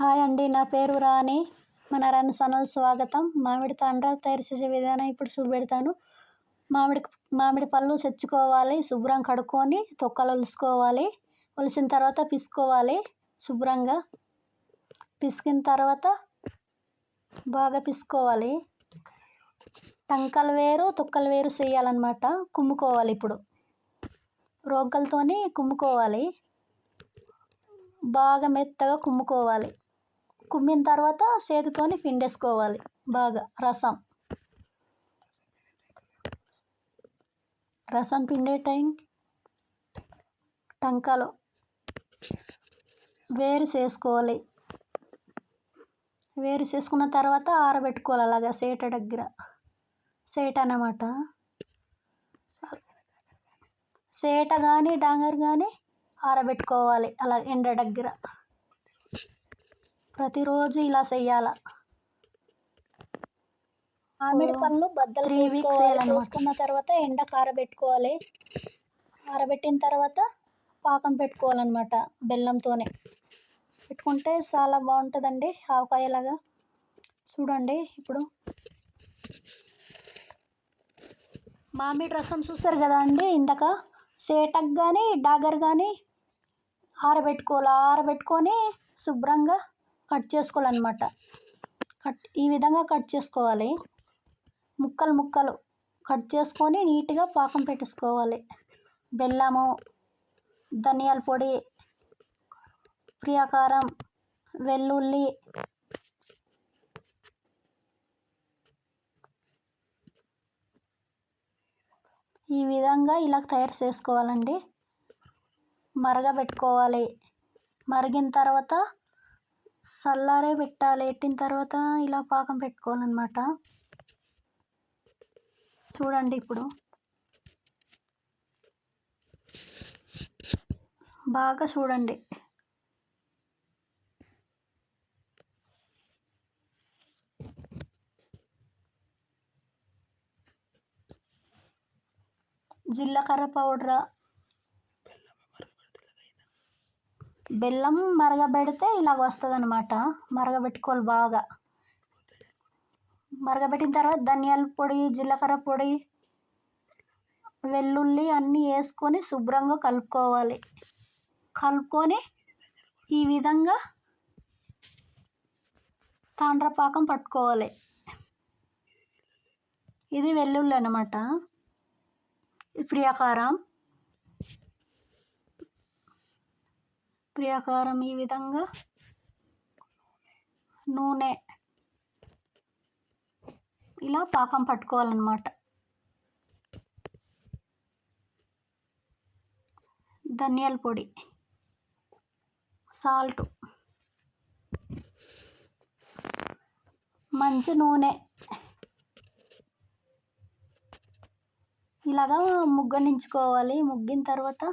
Hi అండి నా పేరు రాణి. మన రన్ సనల్ స్వాగతం. మామిడి తాండ్ర తయారు చేసే విధానం ఇప్పుడు చూపెడతాను. మామిడి మామిడి పళ్ళు చచ్చుకోవాలి శుభ్రం కడుక్కొని తొక్కలు ఒలుసుకోవాలి. ఒలిసిన తర్వాత పిసుకోవాలి శుభ్రంగా. పిసికిన తర్వాత బాగా పిసుకోవాలి. టంకలు వేరు తొక్కలు వేరు చేయాలన్నమాట. కుమ్ముకోవాలి ఇప్పుడు. రోగలతోనే కుమ్ముకోవాలి. బాగా మెత్తగా కుమ్ముకోవాలి. కుమ్మిన తర్వాత చేతితోని పిండేసుకోవాలి. బాగా. రసం. రసం పిండే టైం టంకాలు వేరు చేసుకోవాలి. వేరు చేసుకున్న తర్వాత ఆరబెట్టుకోవాలి. అలాగా సేట దగ్గర. సేట అన్నమాట. సేట కానీ డాంగర్ కానీ ఆరబెట్టుకోవాలి. అలా ఎండ దగ్గర. ప్రతిరోజు ఇలా చెయ్యాల. మామిడి పళ్ళు బద్దలు త్రీ వీక్స్. పోసుకున్న తర్వాత ఎండకు ఆరబెట్టుకోవాలి ఆరబెట్టిన తర్వాత పాకం పెట్టుకోవాలన్నమాట బెల్లంతోనే. పెట్టుకుంటే చాలా బాగుంటుందండి ఆవకాయలాగా. చూడండి ఇప్పుడు. మామిడి రసం చూస్తారు కదా అండి ఇందాక? సేటకు కానీ డాగర్ కానీ ఆరబెట్టుకోవాలి. ఆరబెట్టుకొని శుభ్రంగా కట్ చేసుకోవాలన్నమాట. కట్ ఈ విధంగా కట్ చేసుకోవాలి. ముక్కలు ముక్కలు కట్ చేసుకొని నీట్గా పాకం పెట్టేసుకోవాలి. బెల్లము ధనియాల పొడి ప్రియాకారం వెల్లుల్లి ఈ విధంగా ఇలా తయారు చేసుకోవాలండి. మరగబెట్టుకోవాలి. మరిగిన తర్వాత చల్లారే పెట్టాలి. పెట్టిన తర్వాత ఇలా పాకం పెట్టుకోవాలన్నమాట. చూడండి ఇప్పుడు. బాగా చూడండి. జీలకర్ర పౌడర్ బెల్లం మరగబెడితే ఇలాగ వస్తుంది అనమాట మరగబెట్టుకోవాలి బాగా. మరగబెట్టిన తర్వాత ధనియాల పొడి జీలకర్ర పొడి వెల్లుల్లి అన్నీ వేసుకొని శుభ్రంగా కలుపుకోవాలి. కలుపుకొని ఈ విధంగా తాండ్రపాకం పట్టుకోవాలి. ఇది వెల్లుల్లి అనమాట ప్రియాకారం. ప్రియాకారం ఈ విధంగా నూనె ఇలా పాకం పట్టుకోవాలన్నమాట. ధనియాల పొడి సాల్ట్ మంచి నూనె. ఇలాగా ముగ్గనించుకోవాలి. ముగ్గిన తర్వాత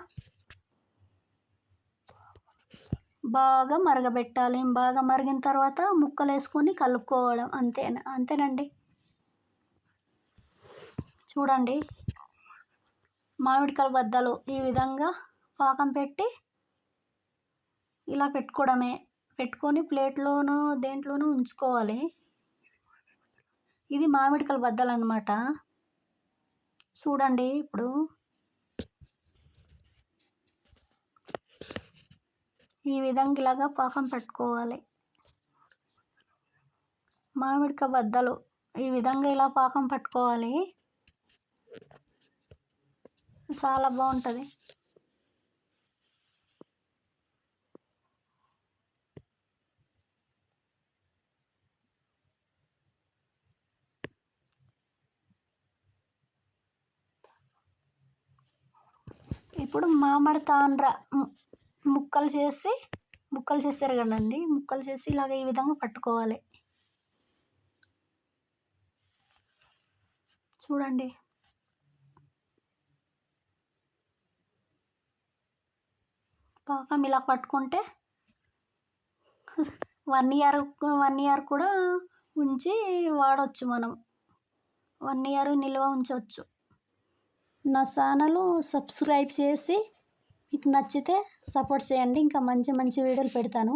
బాగా మరగబెట్టాలి. బాగా మరిగిన తర్వాత ముక్కలు వేసుకొని కలుపుకోవడం. అంతే అంతేనండి. చూడండి. మామిడికాయ బద్దలు ఈ విధంగా పాకం పెట్టి ఇలా పెట్టుకోవడమే. పెట్టుకొని ప్లేట్లోనూ దేంట్లోనూ ఉంచుకోవాలి. ఇది మామిడికాయ బద్దలు అనమాట చూడండి ఇప్పుడు ఈ విధంగా ఇలాగా పాకం పెట్టుకోవాలి. మామిడికాయ బద్దలు ఈ విధంగా ఇలా పాకం పట్టుకోవాలి. చాలా బాగుంటుంది. ఇప్పుడు మామిడి తాండ్ర ముక్కలు చేసి ముక్కలు చేస్తారు కదండి. ముక్కలు చేసి ఇలాగ ఈ విధంగా పట్టుకోవాలి. చూడండి. పాకం ఇలా పట్టుకుంటే వన్ ఇయర్ వన్ ఇయర్ కూడా ఉంచి వాడవచ్చు మనం. వన్ ఇయర్ నిల్వ ఉంచవచ్చు నా ఛానల్ సబ్స్క్రైబ్ చేసి మీకు నచ్చితే సపోర్ట్ చేయండి. ఇంకా మంచి మంచి వీడియోలు పెడతాను.